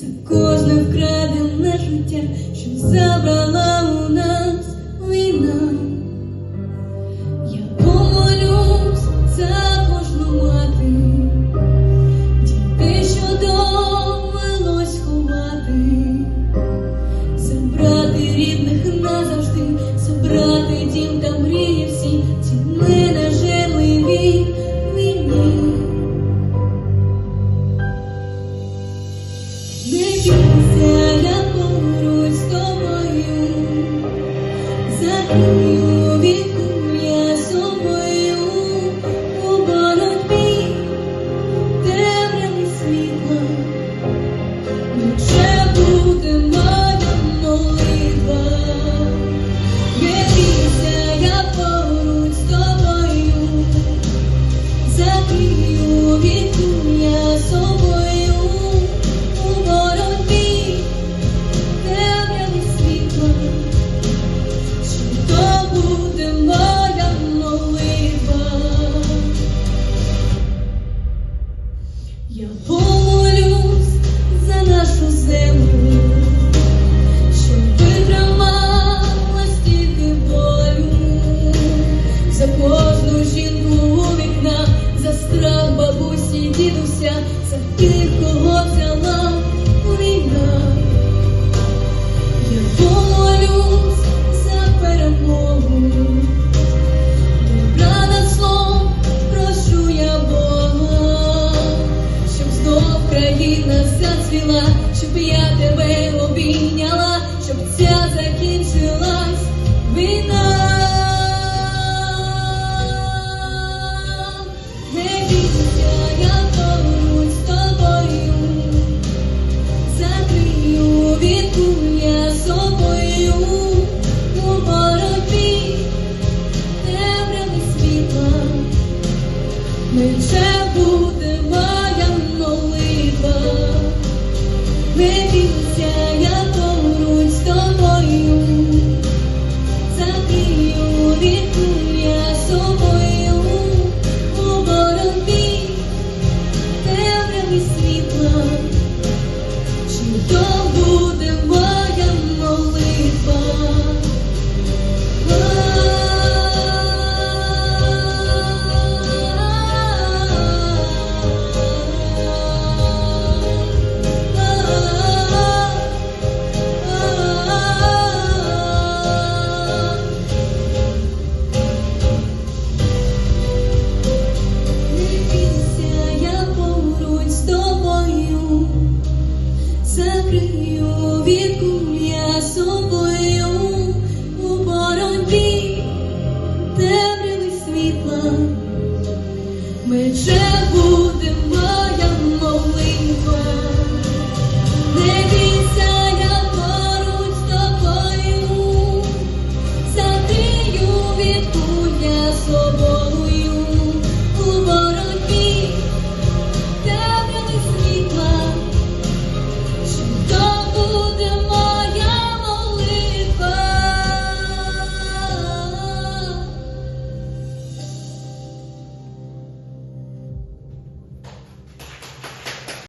за кожне вкрадене життя, що забрала. Закрию віком я собою у боротьбі темним світлом, лучше буде моя молитва, не я поруч з тобою, закрию віком я собою. Ми ще будемо.